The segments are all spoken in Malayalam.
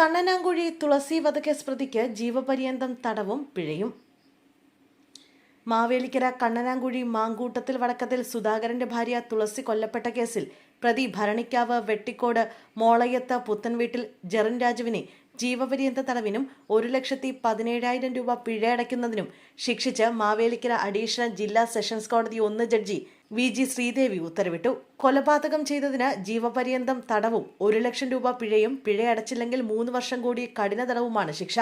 കണ്ണനാങ്കുഴി തുളസി വധക്കേസ് പ്രതിക്ക് ജീവപര്യന്തം തടവും പിഴയും. മാവേലിക്കര കണ്ണനാങ്കുഴി മാങ്കൂട്ടത്തിൽ വടക്കത്തിൽ സുധാകരന്റെ ഭാര്യ തുളസി കൊല്ലപ്പെട്ട കേസിൽ പ്രതി ഭരണിക്കാവ് വെട്ടിക്കോട് മോളയത്ത് പുത്തൻവീട്ടിൽ ജെറിൻ രാജുവിനെ ജീവപര്യന്ത തടവിനും ഒരു ലക്ഷത്തി പതിനേഴായിരം രൂപ പിഴയടയ്ക്കുന്നതിനും ശിക്ഷിച്ച് മാവേലിക്കര അഡീഷണൽ ജില്ലാ സെഷൻസ് കോടതി ഒന്ന് ജഡ്ജി വി ജി ശ്രീദേവി ഉത്തരവിട്ടു. കൊലപാതകം ചെയ്തതിന് ജീവപര്യന്തം തടവും ഒരു ലക്ഷം രൂപ പിഴയും പിഴയടച്ചില്ലെങ്കിൽ മൂന്ന് വർഷം കൂടി കഠിന തടവുമാണ് ശിക്ഷ.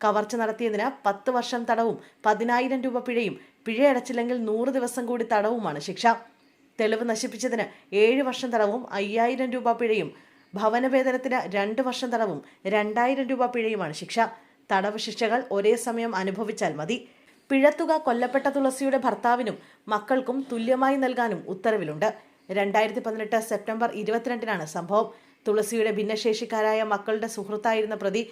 കവർച്ച നടത്തിയതിന് പത്ത് വർഷം തടവും പതിനായിരം രൂപ പിഴയും പിഴയടച്ചില്ലെങ്കിൽ നൂറ് ദിവസം കൂടി തടവുമാണ് ശിക്ഷ. തെളിവ് നശിപ്പിച്ചതിന് ഏഴ് വർഷം തടവും അയ്യായിരം രൂപ പിഴയും ഭവനവേതനത്തിന് രണ്ട് വർഷം തടവും രണ്ടായിരം രൂപ പിഴയുമാണ് ശിക്ഷ. തടവ് ശിക്ഷകൾ ഒരേ സമയം അനുഭവിച്ചാൽ മതി. പിഴത്തുക കൊല്ലപ്പെട്ട തുളസിയുടെ ഭർത്താവിനും മക്കൾക്കും തുല്യമായി നൽകാനും ഉത്തരവിലുണ്ട്. രണ്ടായിരത്തി പതിനെട്ട് സെപ്റ്റംബർ ഇരുപത്തിരണ്ടിനാണ് സംഭവം. തുളസിയുടെ ഭിന്നശേഷിക്കാരായ മക്കളുടെ സുഹൃത്തായിരുന്ന പ്രതി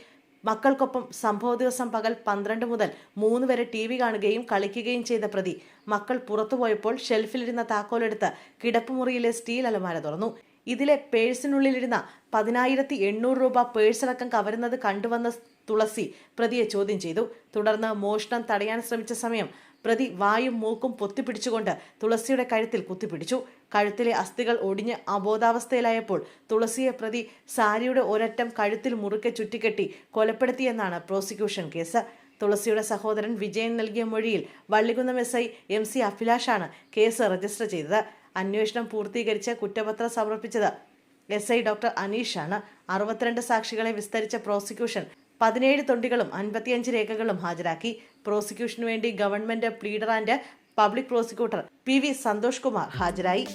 മക്കൾക്കൊപ്പം സംഭവ ദിവസം പകൽ പന്ത്രണ്ട് മുതൽ മൂന്ന് വരെ ടി വി കാണുകയും കളിക്കുകയും ചെയ്ത പ്രതി മക്കൾ പുറത്തുപോയപ്പോൾ ഷെൽഫിലിരുന്ന താക്കോലെടുത്ത് കിടപ്പുമുറിയിലെ സ്റ്റീൽ അലമാര തുറന്നു. ഇതിലെ പേഴ്സിനുള്ളിലിരുന്ന പതിനായിരത്തി എണ്ണൂറ് രൂപ പേഴ്സടക്കം കവരുന്നത് കണ്ടുവന്ന തുളസി പ്രതിയെ ചോദ്യം ചെയ്തു. തുടർന്ന് മോഷണം തടയാൻ ശ്രമിച്ച സമയം പ്രതി വായും മൂക്കും പൊത്തിപ്പിടിച്ചുകൊണ്ട് തുളസിയുടെ കഴുത്തിൽ കുത്തിപ്പിടിച്ചു. കഴുത്തിലെ അസ്ഥികൾ ഒടിഞ്ഞ് അബോധാവസ്ഥയിലായപ്പോൾ തുളസിയെ പ്രതി സാരിയുടെ ഒരറ്റം കഴുത്തിൽ മുറുക്കെ ചുറ്റിക്കെട്ടി കൊലപ്പെടുത്തിയെന്നാണ് പ്രോസിക്യൂഷൻ കേസ്. തുളസിയുടെ സഹോദരൻ വിജയൻ നൽകിയ മൊഴിയിൽ Vallikunnam S I M C അഭിലാഷാണ് case register ചെയ്തത്. അന്വേഷണം പൂർത്തീകരിച്ച് കുറ്റപത്രം സമർപ്പിച്ചത്. എസ് ഐ ഡോക്ടർ അനീഷാണ്. അറുപത്തിരണ്ട് സാക്ഷികളെ വിസ്തരിച്ച പ്രോസിക്യൂഷൻ പതിനേഴ് തൊണ്ടികളും അൻപത്തിയഞ്ച് രേഖകളും ഹാജരാക്കി. പ്രോസിക്യൂഷന് വേണ്ടി government pleader and public prosecutor P V Santhosh Kumar ഹാജരായി.